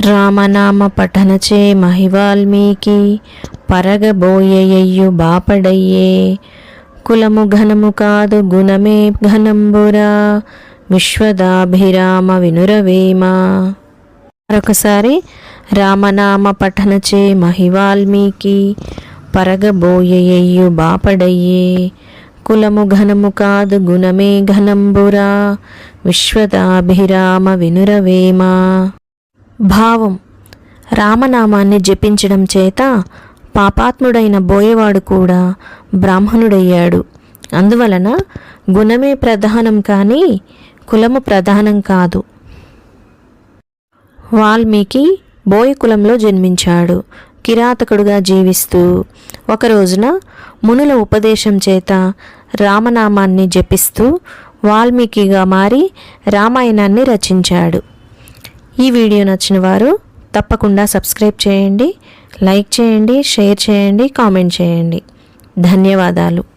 రామనామ పఠనచే మహివాల్మీకి పరగబోయెయ్యు బాపడయ్యే. కులము ఘనము కాదు గుణమే ఘనంబురా. విశ్వదాభిరామ వినురవేమ. మరొకసారి రామనామ పఠనచే మహివాల్మీకి పరగబోయెయ్యు బాపడయ్యే. కులము ఘనము కాదు గుణమే ఘనంబురా. విశ్వదాభిరామ వినురవేమ. భావం. రామనామాన్ని జపించడం చేత పాపాత్ముడైన బోయేవాడు కూడా బ్రాహ్మణుడయ్యాడు. అందువలన గుణమే ప్రధానం కానీ కులము ప్రధానం కాదు. వాల్మీకి బోయ కులంలో జన్మించాడు. కిరాతకుడుగా జీవిస్తూ ఒక రోజున మునుల ఉపదేశం చేత రామనామాన్ని జపిస్తూ వాల్మీకిగా మారి రామాయణాన్ని రచించాడు. ఈ వీడియో నచ్చిన వారు తప్పకుండా సబ్స్క్రైబ్ చేయండి లైక్ చేయండి షేర్ చేయండి కామెంట్ చేయండి. ధన్యవాదాలు.